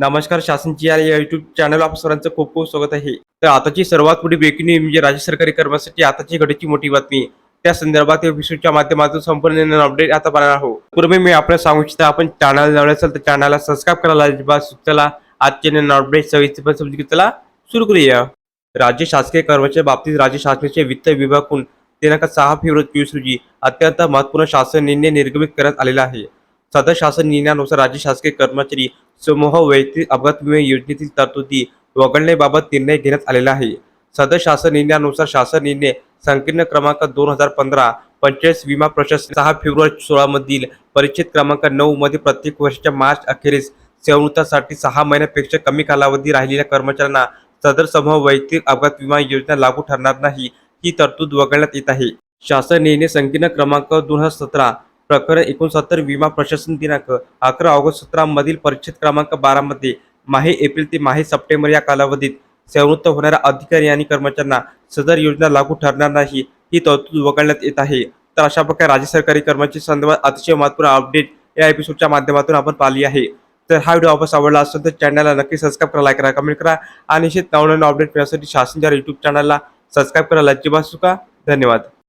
नमस्कार शासनची या YouTube channel आप सर्वांचं खूप खूप स्वागत आहे. तर आताची सर्वात मोठी ब्रेकिंग न्यूज म्हणजे राज्य सरकारी कर्मचाऱ्यांसाठी आताची घडीची मोठी बातमी. त्या संदर्भात या एपिसोडच्या माध्यमातून संपूर्ण अपडेट आता पाहणार आहोत. पूर्वी मी आपल्याला सांगू इच्छितो आपण चॅनल नवीन असेल तर चॅनलला सबस्क्राईब करायला अजिबात सुचला आजचे नवीन अपडेट सविस्तर पण समजून घेतला. सुरू करूया. राज्य शासकीय कर्मचारी बाबतीत राज्य शासनाचे वित्त विभागून दिनांक सहा फेब्रुवारी चोवीस रोजी अत्यंत महत्त्वपूर्ण शासन निर्णय निर्गमित करण्यात आलेला आहे. सदर शासन निर्णयानुसार राज्य शासकीय कर्मचारी समूह वैयक्तिक अपघात विमा योजनेतील तरतुदी वगळण्याबाबत निर्णय घेण्यात आलेला आहे. सदर शासन निर्णयानुसार शासन निर्णय संकीर्ण क्रमांक दोन हजार पंधरा पंचेचाळीस विमा प्रशासन सहा फेब्रुवारी सोळा मधील परिच्छेद क्रमांक नऊ मध्ये प्रत्येक वर्षाच्या मार्च अखेरीस सेवृत्तासाठी सहा महिन्यापेक्षा कमी कालावधी राहिलेल्या कर्मचाऱ्यांना सदर समूह वैयक्तिक अपघात विमा योजना लागू ठरणार नाही ही तरतूद वगळण्यात येत आहे. शासन निर्णय संकीर्ण क्रमांक दोन हजार सतरा प्रकरण एकोणसत्तर विमा प्रशासन दिनांक अकरा ऑगस्ट सतरामधील परिच्छेद क्रमांक बारामध्ये माहे एप्रिल ते माहे सप्टेंबर या कालावधीत सेवृत्त होणाऱ्या अधिकारी आणि कर्मचाऱ्यांना सदर योजना लागू ठरणार नाही ही तरतूद वगळण्यात येत आहे. तर अशा प्रकारे राज्य सरकारी कर्मचारी संदर्भात अतिशय महत्त्वपूर्ण अपडेट या एपिसोडच्या माध्यमातून आपण पाहिली आहे. तर हा व्हिडिओ आपण आवडला असेल तर चॅनलला नक्की सबस्क्राईब करा लाईक करा कमेंट करा आणि निश्चित नवनवीन अपडेट मिळण्यासाठी शासनच्या युट्यूब चॅनलला सबस्क्राईब करायला अजिबात चुका धन्यवाद.